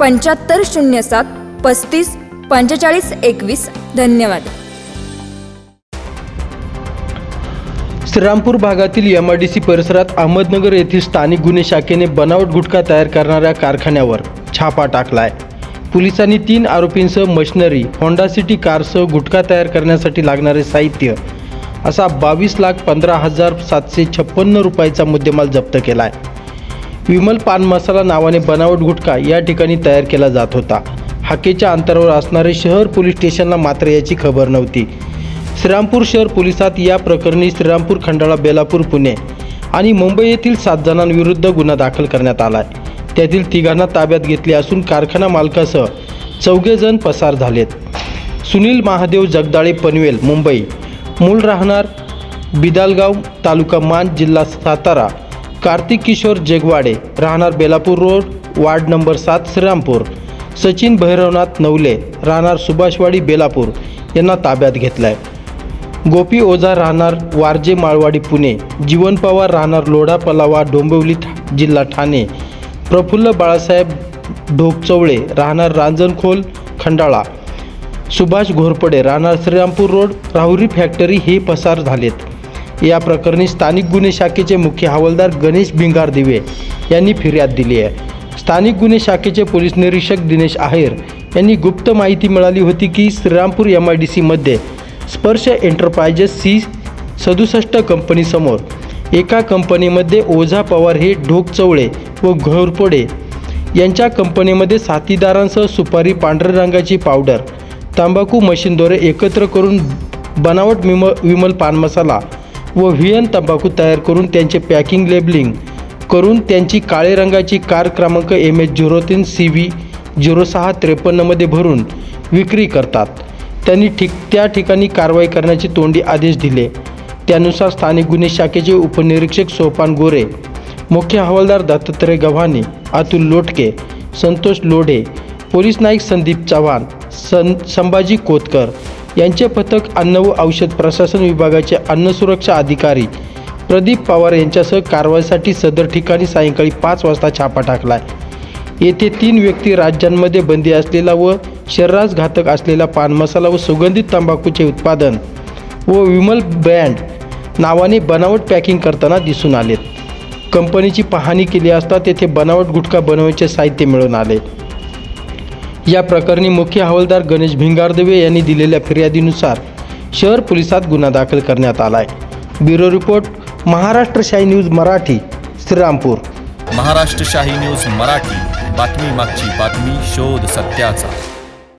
पंच्याहत्तर शून्य सात पस्तीस पंचेचाळीस एकवीस. धन्यवाद. श्रीरामपूर भागातील एम आय डी सी परिसरात अहमदनगर येथील स्थानिक गुन्हे शाखेने बनावट गुटखा तयार करणाऱ्या कारखान्यावर छापा टाकलाय. पोलिसांनी तीन आरोपींसह मशिनरी होंडा सिटी कारसह गुटखा तयार करण्यासाठी लागणारे साहित्य असा बावीस लाख पंधरा हजार सातशे छप्पन्न रुपयाचा मुद्देमाल जप्त केला आहे विमल पान मसाला नावाने बनावट गुटखा या ठिकाणी तयार केला जात होता. हाकेच्या अंतरावर असणारे शहर पोलीस स्टेशनला मात्र याची खबर नव्हती. श्रीरामपूर शहर पोलिसात या प्रकरणी श्रीरामपूर खंडाळा बेलापूर पुणे आणि मुंबई येथील सात जणांविरुद्ध गुन्हा दाखल करण्यात आला आहे त्यातील तिघांना ताब्यात घेतले असून कारखाना मालकासह चौघेजण पसार झालेत. सुनील महादेव जगदाळे पनवेल मुंबई. मूळ राहणार बिदालगाव तालुका मान जिल्हा सातारा. कार्तिक किशोर जेगवाडे राहणार बेलापूर रोड वार्ड नंबर सात श्रीरामपूर. सचिन भैरवनाथ नवले राहणार सुभाषवाडी बेलापूर. यांना ताब्यात घेतलाय. आहे गोपी ओझा राहणार वारजे माळवाडी पुणे. जीवन पवार राहणार लोढा पलावा डोंबिवली जिल्हा ठाणे. प्रफुल्ल बाळासाहेब ढोकचवळे राहणार रांजणखोल खंडाळा. सुभाष घोरपडे राहणार श्रीरामपूर रोड राहुरी फॅक्टरी हे पसार झालेत. या प्रकरणी स्थानिक गुन्हे शाखेचे मुख्य हवालदार गणेश भिंगार दिवे यांनी फिर्याद दिली आहे. स्थानिक गुन्हे शाखेचे पोलीस निरीक्षक दिनेश आहेर यांनी गुप्त माहिती मिळाली होती की श्रीरामपूर एम आय डी सीमध्ये स्पर्श एंटरप्राइजेस सी सदुसष्ट कंपनीसमोर एका कंपनीमध्ये ओझा पवार हे ढोक चवळे व घोरपोडे यांच्या कंपनीमध्ये साथीदारांसह सुपारी पांढऱ्या रंगाची पावडर तंबाखू मशीनद्वारे एकत्र करून बनावट विम विमल पान मसाला व व्हियन तंबाखू तयार करून त्यांचे पॅकिंग लेबलिंग करून त्यांची काळे रंगाची कार क्रमांक एम एच झिरो तीन सी व्ही झिरो सहा त्रेपन्नमध्ये भरून विक्री करतात. त्यांनी ठीक त्या ठिकाणी कारवाई करण्याचे तोंडी आदेश दिले. त्यानुसार स्थानिक गुन्हे शाखेचे उपनिरीक्षक सोपान गोरे मुख्य हवालदार दत्तात्रय गव्हाणे अतुल लोटके संतोष लोढे पोलीस नाईक संदीप चव्हाण सन संभाजी कोतकर यांचे पथक अन्न व औषध प्रशासन विभागाचे अन्न सुरक्षा अधिकारी प्रदीप पवार यांच्यासह कारवाईसाठी सदर ठिकाणी सायंकाळी पाच वाजता छापा टाकला येथे तीन व्यक्ती राज्यांमध्ये बंदी असलेला व शरीरास घातक असलेला पान मसाला व सुगंधित तंबाखूचे उत्पादन व विमल ब्रँड नावाने बनावट पॅकिंग करताना दिसून आलेत. कंपनीची पाहणी केली असता तेथे बनावट गुटखा बनवण्याचे साहित्य मिळून आले. या प्रकरणी मुख्य हवालदार गणेश भिंगारदेवे यांनी दिलेल्या फिर्यादीनुसार शहर पोलिसात गुन्हा दाखल करण्यात आला आहे ब्युरो रिपोर्ट महाराष्ट्र शाही न्यूज मराठी श्रीरामपूर. महाराष्ट्र शाही न्यूज मराठी बातमी मागची बातमी शोध सत्याचा.